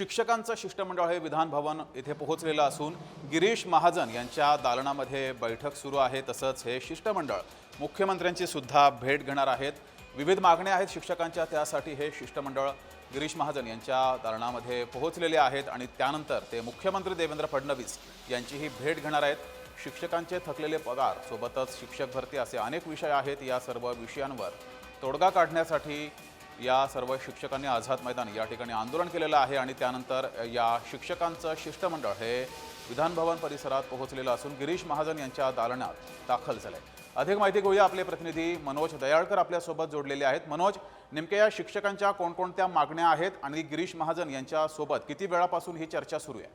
शिक्षकांचं शिष्टमंडळ हे विधानभवन येथे पोहोचलेलं असून गिरीश महाजन यांच्या दालनामध्ये बैठक सुरू आहे तसंच हे शिष्टमंडळ मुख्यमंत्र्यांची सुद्धा भेट घेणार आहेत. विविध मागण्या आहेत शिक्षकांच्या त्यासाठी हे शिष्टमंडळ गिरीश महाजन यांच्या दालनामध्ये पोहोचलेले आहेत आणि त्यानंतर ते मुख्यमंत्री देवेंद्र फडणवीस यांचीही भेट घेणार आहेत. शिक्षकांचे थकलेले पगार सोबतच शिक्षक भरती असे अनेक विषय आहेत. या सर्व विषयांवर तोडगा काढण्यासाठी या सर्व शिक्षकांनी आझाद मैदान या ठिकाणी आंदोलन केलेलं आहे आणि त्यानंतर या शिक्षकांचं शिष्टमंडळ हे विधानभवन परिसरात पोहोचलेलं असून गिरीश महाजन यांच्या दालनात दाखल झाले अधिक माहिती घेऊया आपले प्रतिनिधी मनोज दयाळकर आपल्यासोबत जोडलेले आहेत. मनोज नेमक्या या शिक्षकांच्या कोणकोणत्या मागण्या आहेत आणि गिरीश महाजन यांच्यासोबत किती वेळापासून ही चर्चा सुरू आहे?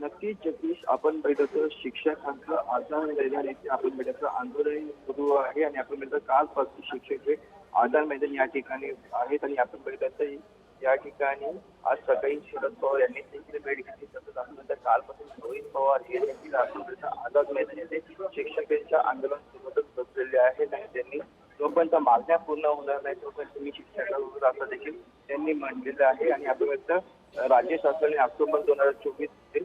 नक्कीच जगदीश आपण बघितलं शिक्षकांचं आधार मैदान येथे आपण बघितलं आंदोलन सुरू आहे आणि आपण बघितलं कालपासून शिक्षक हे आधार मैदान या ठिकाणी आहेत आणि आपण बघितलं या ठिकाणी आज सकाळी शरद पवार यांनी देखील भेट घेतली. तसंच आपण बघितलं कालपासून रोहित पवार हे देखील आपण आझाद मैदान येथे शिक्षकांच्या आंदोलन सोबतच बसलेले आहेत आणि त्यांनी जोपर्यंत मागण्या पूर्ण होणार नाही तोपर्यंत मी शिक्षकांवर असं देखील त्यांनी मांडलेलं आहे. आणि आपण राज्य शासनाने ऑक्टोबर दोन हजार चोवीस ते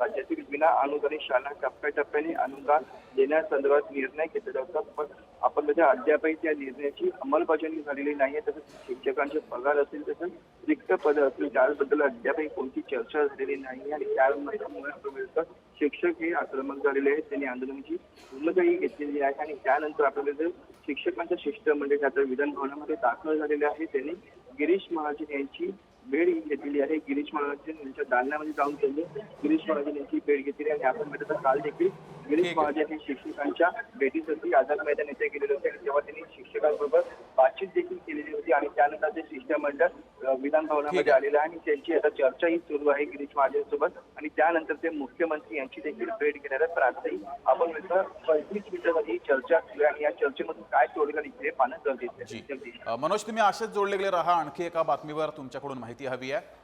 राज्यातील विना अनुदानित शाळा टप्प्याटप्प्याने अनुदान देण्यासंदर्भात निर्णय घेतलेला होता पण आपण त्याच्या अद्यापही त्या निर्णयाची अंमलबजावणी झालेली नाही आहे. तसंच शिक्षकांचे पगार असतील तसंच रिक्त पद असतील त्याबद्दल अद्यापही कोणती चर्चा झालेली नाही आणि त्यामुळे आपण शिक्षक हे आक्रमक झालेले आहेत. त्यांनी आंदोलनाची भूमिकाही घेतलेली आहे. आणि त्यानंतर आपल्याला जर शिक्षकांचं शिष्टमंडळ म्हणजे आता विधान भवनामध्ये दाखल झालेले आहे त्यांनी गिरीश महाजन यांची भेट घेतलेली आहे. गिरीश महाजन यांच्या दालनामध्ये जाऊन त्यांनी गिरीश महाजन यांची भेट घेतली आणि आपण तर काल देखील. गिरीश. महाजन हे शिक्षकांच्या भेटीसाठी आझाद मैदान येथे गेलेले होते आणि तेव्हा त्यांनी शिक्षकांबरोबर बातचीत देखील केलेली होती आणि त्यानंतर ते शिष्टमंडळ विधान भवनामध्ये. आलेलं आहे आणि त्यांची आता चर्चाही सुरू आहे गिरीश महाजन सोबत आणि त्यानंतर ते मुख्यमंत्री यांची देखील भेट घेणार आहेत. पण आताही आपण पंचवीस मिनिटांमध्ये ही चर्चा सुरू आणि या चर्चेमधून काय तोडगा निघते हे पाहणं गरजेचं मनोज तुम्ही असेच जोडले गेले राहा. आणखी एका बातमीवर तुमच्याकडून माहिती हवी आहे.